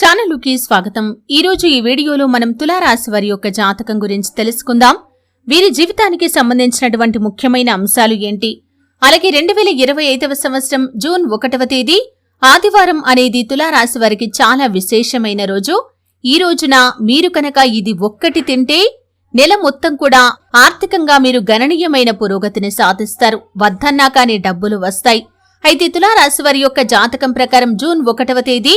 ఛానలుకి స్వాగతం. ఈరోజు ఈ వీడియోలో మనం తులారాశి వారి యొక్క జాతకం గురించి తెలుసుకుందాం. వీరి జీవితానికి సంబంధించినటువంటి ముఖ్యమైన అంశాలు ఏంటి? అలాగే రెండు వేల ఇరవై ఐదవ సంవత్సరం జూన్ ఒకటవ తేదీ ఆదివారం అనేది తులారాశి వారికి చాలా విశేషమైన రోజు. ఈ రోజున మీరు కనుక ఇది ఒక్కటి తింటే నెల మొత్తం కూడా ఆర్థికంగా మీరు గణనీయమైన పురోగతిని సాధిస్తారు. వద్దన్నా కానీ డబ్బులు వస్తాయి. అయితే తులారాశి వారి యొక్క జాతకం ప్రకారం జూన్ ఒకటవ తేదీ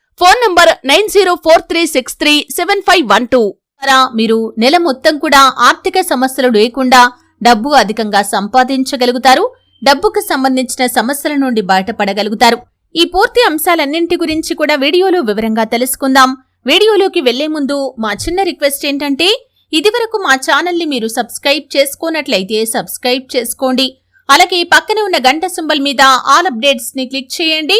Phone number nine zero four three six three seven five one two. ద్వారా మీరు నెల మొత్తం కూడా ఆర్థిక సమస్యలు లేకుండా డబ్బు అధికంగా సంపాదించగలుగుతారు డబ్బుకు సంబంధించిన సమస్యల నుండి బయటపడగలుగుతారు. ఈ పూర్తి అంశాలన్నింటి గురించి కూడా వీడియోలో వివరంగా తెలుసుకుందాం. వీడియోలోకి వెళ్ళే ముందు మా చిన్న రిక్వెస్ట్ ఏంటంటే ఇదివరకు మా ఛానల్ని మీరు సబ్స్క్రైబ్ చేసుకోనట్లయితే సబ్స్క్రైబ్ చేసుకోండి. అలాగే పక్కన ఉన్న గంట సింబల్ మీద ఆల్ అప్డేట్స్ని క్లిక్ చేయండి.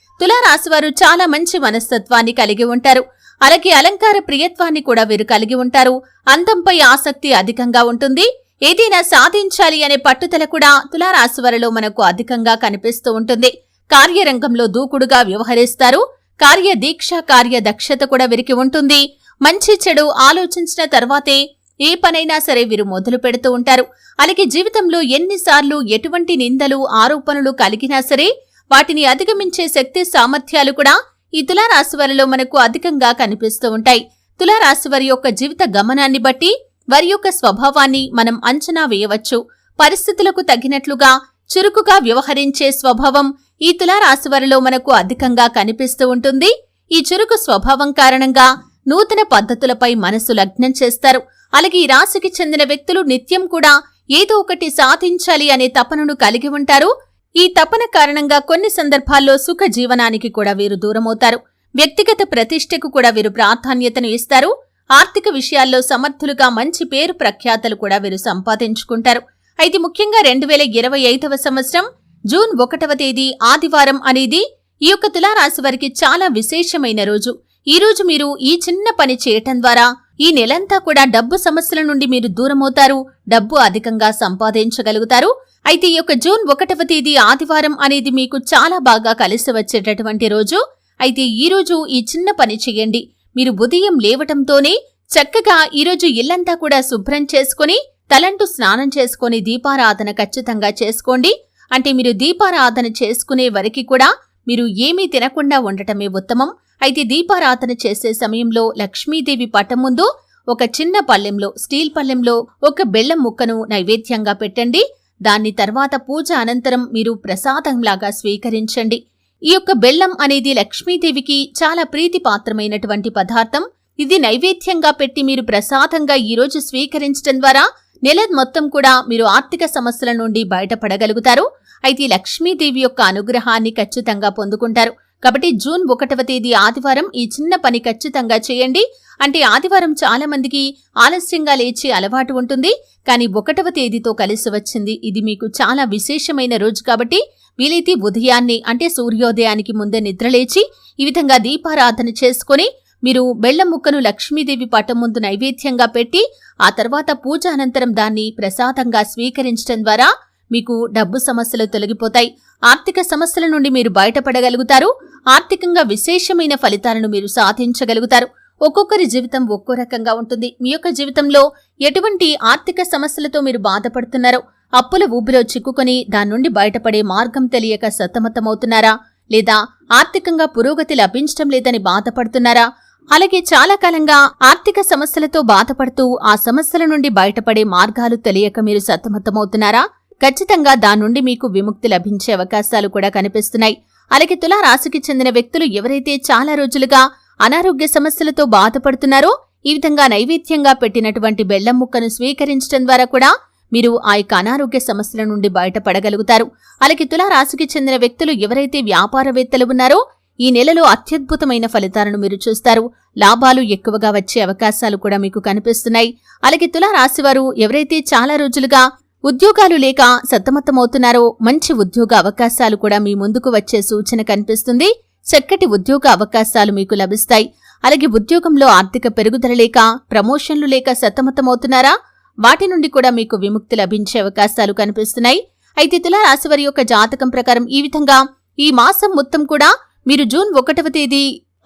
తులారాశివారు చాలా మంచి మనస్తత్వాన్ని కలిగి ఉంటారు. అలాగే అలంకార ప్రియత్వాన్ని కూడా వీరు కలిగి ఉంటారు. అందంపై ఆసక్తి అధికంగా ఉంటుంది. ఏదైనా సాధించాలి అనే పట్టుదల కూడా తులారాశివారిలో మనకు అధికంగా కనిపిస్తూ ఉంటుంది. కార్యరంగంలో దూకుడుగా వ్యవహరిస్తారు. కార్యదీక్ష కార్యదక్షత కూడా వీరికి ఉంటుంది. మంచి చెడు ఆలోచించిన తర్వాతే ఏ పనైనా సరే వీరు మొదలు పెడుతూ ఉంటారు. అలాగే జీవితంలో ఎన్నిసార్లు ఎటువంటి నిందలు ఆరోపణలు కలిగినా సరే వాటిని అధిగమించే శక్తి సామర్థ్యాలు కూడా ఈ తులారాశి వారిలో మనకు అధికంగా కనిపిస్తూ ఉంటాయి. తులారాశి వారి యొక్క జీవిత గమనాన్ని బట్టి వారి యొక్క స్వభావాన్ని మనం అంచనా వేయవచ్చు. పరిస్థితులకు తగినట్లుగా చురుకుగా వ్యవహరించే స్వభావం ఈ తులారాశి వారిలో మనకు అధికంగా కనిపిస్తూ ఉంటుంది. ఈ చురుకు స్వభావం కారణంగా నూతన పద్ధతులపై మనసు లగ్నం చేస్తారు. అలాగే ఈ రాశికి చెందిన వ్యక్తులు నిత్యం కూడా ఏదో ఒకటి సాధించాలి అనే తపనను కలిగి ఉంటారు. ఈ తపన కారణంగా కొన్ని సందర్భాల్లో సుఖ జీవనానికి కూడా వీరు దూరమవుతారు. వ్యక్తిగత ప్రతిష్టకు కూడా వీరు ప్రాధాన్యతను ఇస్తారు. ఆర్థిక విషయాల్లో సమర్థులుగా మంచి పేరు ప్రఖ్యాతలు కూడా వీరు సంపాదించుకుంటారు. అయితే ముఖ్యంగా రెండు వేల ఇరవై ఐదవ సంవత్సరం జూన్ ఒకటవ తేదీ ఆదివారం అనేది ఈ యొక్క తులారాశి వారికి చాలా విశేషమైన రోజు. ఈ రోజు మీరు ఈ చిన్న పని చేయటం ద్వారా ఈ నెలంతా కూడా డబ్బు సమస్యల నుండి మీరు దూరమవుతారు డబ్బు అధికంగా సంపాదించగలుగుతారు. అయితే ఈ యొక్క జూన్ ఒకటవ తేదీ ఆదివారం అనేది మీకు చాలా బాగా కలిసి వచ్చేటటువంటి రోజు. అయితే ఈ రోజు ఈ చిన్న పని చేయండి. మీరు ఉదయం లేవటంతోనే చక్కగా ఈరోజు ఇల్లంతా కూడా శుభ్రం చేసుకుని తలంటూ స్నానం చేసుకుని దీపారాధన ఖచ్చితంగా చేసుకోండి. అంటే మీరు దీపారాధన చేసుకునే వరకు కూడా మీరు ఏమీ తినకుండా ఉండటమే ఉత్తమం. అయితే దీపారాధన చేసే సమయంలో లక్ష్మీదేవి పటం ముందు ఒక చిన్న పల్లెంలో స్టీల్ పల్లెంలో ఒక బెల్లం ముక్కను నైవేద్యంగా పెట్టండి. దాన్ని తర్వాత పూజ అనంతరం మీరు ప్రసాదంలాగా స్వీకరించండి. ఈ యొక్క బెల్లం అనేది లక్ష్మీదేవికి చాలా ప్రీతిపాత్రమైనటువంటి పదార్థం. ఇది నైవేద్యంగా పెట్టి మీరు ప్రసాదంగా ఈరోజు స్వీకరించడం ద్వారా నెల మొత్తం కూడా మీరు ఆర్థిక సమస్యల నుండి బయటపడగలుగుతారు. అయితే లక్ష్మీదేవి యొక్క అనుగ్రహాన్ని ఖచ్చితంగా పొందుకుంటారు. కాబట్టి జూన్ ఒకటవ తేదీ ఆదివారం ఈ చిన్న పని ఖచ్చితంగా చేయండి. అంటే ఆదివారం చాలా మందికి ఆలస్యంగా లేచి అలవాటు ఉంటుంది. కానీ ఒకటవ తేదీతో కలిసి వచ్చింది. ఇది మీకు చాలా విశేషమైన రోజు కాబట్టి వీలైతే ఉదయాన్నే అంటే సూర్యోదయానికి ముందే నిద్రలేచి ఈ విధంగా దీపారాధన చేసుకుని మీరు బెల్లం ముక్కను లక్ష్మీదేవి పటం ముందు నైవేద్యంగా పెట్టి ఆ తర్వాత పూజ అనంతరం దాన్ని ప్రసాదంగా స్వీకరించడం ద్వారా మీకు డబ్బు సమస్యలు తొలగిపోతాయి. ఆర్థిక సమస్యల నుండి మీరు బయటపడగలుగుతారు. ఆర్థికంగా విశేషమైన ఫలితాలను మీరు సాధించగలుగుతారు. ఒక్కొక్కరి జీవితం ఒక్కో రకంగా ఉంటుంది. మీ యొక్క జీవితంలో ఎటువంటి ఆర్థిక సమస్యలతో మీరు బాధపడుతున్నారో అప్పుల ఊబిలో చిక్కుకొని దాని నుండి బయటపడే మార్గం తెలియక సతమతమవుతున్నారా? లేదా ఆర్థికంగా పురోగతి లభించటం లేదని బాధపడుతున్నారా? అలాగే చాలా కాలంగా ఆర్థిక సమస్యలతో బాధపడుతూ ఆ సమస్యల నుండి బయటపడే మార్గాలు తెలియక మీరు సతమతమవుతున్నారా? ఖచ్చితంగా దానుండి నుండి మీకు విముక్తి లభించే అవకాశాలు కూడా కనిపిస్తున్నాయి. అలాగే తులారాశికి చెందిన వ్యక్తులు ఎవరైతే చాలా రోజులుగా అనారోగ్య సమస్యలతో బాధపడుతున్నారో ఈ విధంగా నైవేద్యంగా పెట్టినటువంటి బెల్లం ముక్కను స్వీకరించడం ద్వారా కూడా మీరు ఆ యొక్క అనారోగ్య సమస్యల నుండి బయటపడగలుగుతారు. అలాగే తులారాశికి చెందిన వ్యక్తులు ఎవరైతే వ్యాపారవేత్తలు ఉన్నారో ఈ నెలలో అత్యద్భుతమైన ఫలితాలను మీరు చూస్తారు. లాభాలు ఎక్కువగా వచ్చే అవకాశాలు కూడా మీకు కనిపిస్తున్నాయి. అలాగే తులారాశివారు ఎవరైతే చాలా రోజులుగా ఉద్యోగాలు లేక సతమతమవుతున్నారో. మంచి ఉద్యోగ అవకాశాలు కూడా మీ ముందుకు వచ్చే సూచన కనిపిస్తుంది. చక్కటి ఉద్యోగ అవకాశాలు మీకు లభిస్తాయి. అలాగే ఉద్యోగంలో ఆర్థిక పెరుగుదల లేక ప్రమోషన్లు లేక సతమతమవుతున్నారా? వాటి నుండి కూడా మీకు విముక్తి లభించే అవకాశాలు కనిపిస్తున్నాయి. అయితే తులా రాశివారి యొక్క జాతకం ప్రకారం ఈ విధంగా. ఈ మాసం మొత్తం కూడా మీరు జూన్ ఒకటవ తేదీ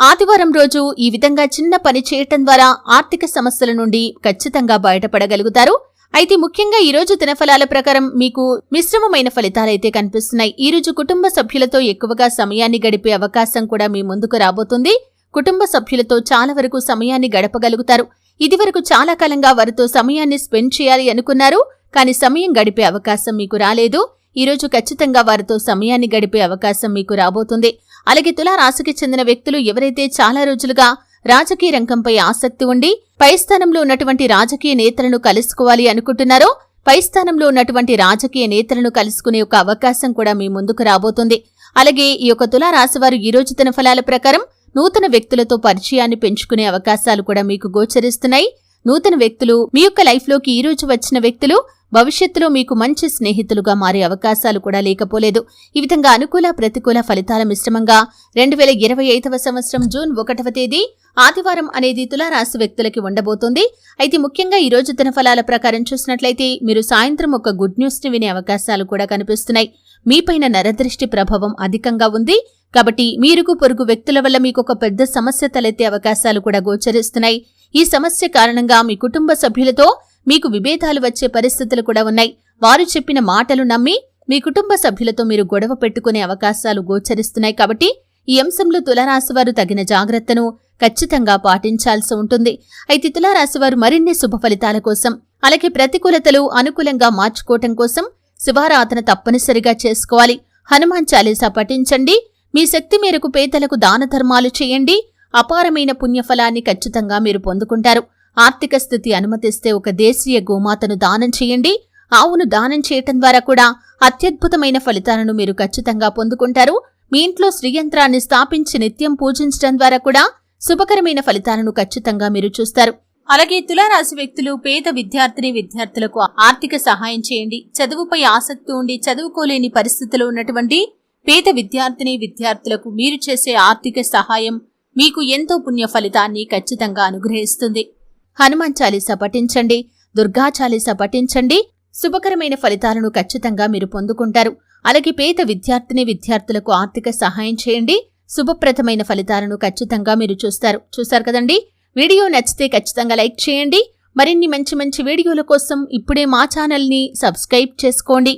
ఆదివారం రోజు ఈ విధంగా చిన్న పని చేయటం ద్వారా ఆర్థిక సమస్యల నుండి ఖచ్చితంగా బయటపడగలుగుతారు. అయితే ముఖ్యంగా ఈ రోజు దినఫలాల ప్రకారం మీకు మిశ్రమమైన ఫలితాలైతే కనిపిస్తున్నాయి. ఈ రోజు కుటుంబ సభ్యులతో ఎక్కువగా సమయాన్ని గడిపే అవకాశం కూడా మీ ముందుకు రాబోతుంది. కుటుంబ సభ్యులతో చాలా వరకు సమయాన్ని గడపగలుగుతారు. ఇదివరకు చాలా కాలంగా వారితో సమయాన్ని స్పెండ్ చేయాలి అనుకున్నారు. కానీ సమయం గడిపే అవకాశం మీకు రాలేదు. ఈరోజు ఖచ్చితంగా వారితో సమయాన్ని గడిపే అవకాశం మీకు రాబోతుంది. అలాగే తులా రాశికి చెందిన వ్యక్తులు ఎవరైతే చాలా రోజులుగా రాజకీయ రంగంపై ఆసక్తి ఉండి పై స్థానంలో ఉన్నటువంటి రాజకీయ నేతలను కలుసుకోవాలి అనుకుంటున్నారో పై స్థానంలో ఉన్నటువంటి రాజకీయ నేతలను కలుసుకునే ఒక అవకాశం కూడా మీ ముందుకు రాబోతుంది. అలాగే ఈ యొక్క తులా రాశివారు ఈ రోజు తన ఫలాల ప్రకారం నూతన వ్యక్తులతో పరిచయాన్ని పెంచుకునే అవకాశాలు కూడా మీకు గోచరిస్తున్నాయి. నూతన వ్యక్తులు మీ యొక్క లైఫ్లోకి ఈ రోజు వచ్చిన వ్యక్తులు భవిష్యత్తులో మీకు మంచి స్నేహితులుగా మారే అవకాశాలు కూడా లేకపోలేదు. ఈ విధంగా అనుకూల ప్రతికూల ఫలితాల మిశ్రమంగా రెండు వేల ఇరవై ఐదవ సంవత్సరం జూన్ ఒకటవ తేదీ ఆదివారం అనేది తులారాశి వ్యక్తులకి ఉండబోతోంది. అయితే ముఖ్యంగా ఈ రోజు దినఫలాల ప్రకారం చూసినట్లయితే మీరు సాయంత్రం ఒక గుడ్ న్యూస్ని వినే అవకాశాలు కూడా కనిపిస్తున్నాయి. మీపైన నరదృష్టి ప్రభావం అధికంగా ఉంది. కాబట్టి మీరుకు పొరుగు వ్యక్తుల వల్ల మీకు ఒక పెద్ద సమస్య తలెత్తే అవకాశాలు కూడా గోచరిస్తున్నాయి. ఈ సమస్య కారణంగా మీ కుటుంబ సభ్యులతో మీకు విభేదాలు వచ్చే పరిస్థితులు కూడా ఉన్నాయి. వారు చెప్పిన మాటలు నమ్మి మీ కుటుంబ సభ్యులతో మీరు గొడవ పెట్టుకునే అవకాశాలు గోచరిస్తున్నాయి కాబట్టి ఈ అంశంలో తులారాశివారు తగిన జాగ్రత్తను ఖచ్చితంగా పాటించాల్సి ఉంటుంది. అయితే తులారాశివారు మరిన్ని శుభ ఫలితాల కోసం అలాగే ప్రతికూలతలు అనుకూలంగా మార్చుకోవటం కోసం శివారాధన తప్పనిసరిగా చేసుకోవాలి. హనుమాన్ చాలీసా పఠించండి. మీ శక్తి మేరకు పేదలకు దాన ధర్మాలు చేయండి. అపారమైన పుణ్యఫలాన్ని ఖచ్చితంగా మీరు పొందుకుంటారు. ఆర్థిక స్థితి అనుమతిస్తే ఒక దేశీయ గోమాతను దానం చేయండి. ఆవును దానం చేయటం ద్వారా కూడా అత్యద్భుతమైన ఫలితాలను మీరు ఖచ్చితంగా పొందుకుంటారు. మీ ఇంట్లో శ్రీయంత్రాన్ని స్థాపించి నిత్యం పూజించడం ద్వారా కూడా శుభకరమైన ఫలితాలను ఖచ్చితంగా మీరు చూస్తారు. అలాగే తులారాశి వ్యక్తులు పేద విద్యార్థిని విద్యార్థులకు ఆర్థిక సహాయం చేయండి. చదువుపై ఆసక్తి ఉండి చదువుకోలేని పరిస్థితులు ఉన్నటువంటి పేద విద్యార్థిని విద్యార్థులకు మీరు చేసే ఆర్థిక సహాయం మీకు ఎంతో పుణ్య ఫలితాన్ని ఖచ్చితంగా అనుగ్రహిస్తుంది. హనుమాన్ చాలీస పఠించండి దుర్గా చాలీస పఠించండి. శుభకరమైన ఫలితాలను ఖచ్చితంగా మీరు పొందుకుంటారు. అలాగే పేద విద్యార్థిని విద్యార్థులకు ఆర్థిక సహాయం చేయండి. శుభప్రదమైన ఫలితాలను ఖచ్చితంగా మీరు చూస్తారు. చూస్తారు కదండి? వీడియో నచ్చితే ఖచ్చితంగా లైక్ చేయండి. మరిన్ని మంచి మంచి వీడియోల కోసం ఇప్పుడే మా ఛానల్ని సబ్స్క్రైబ్ చేసుకోండి.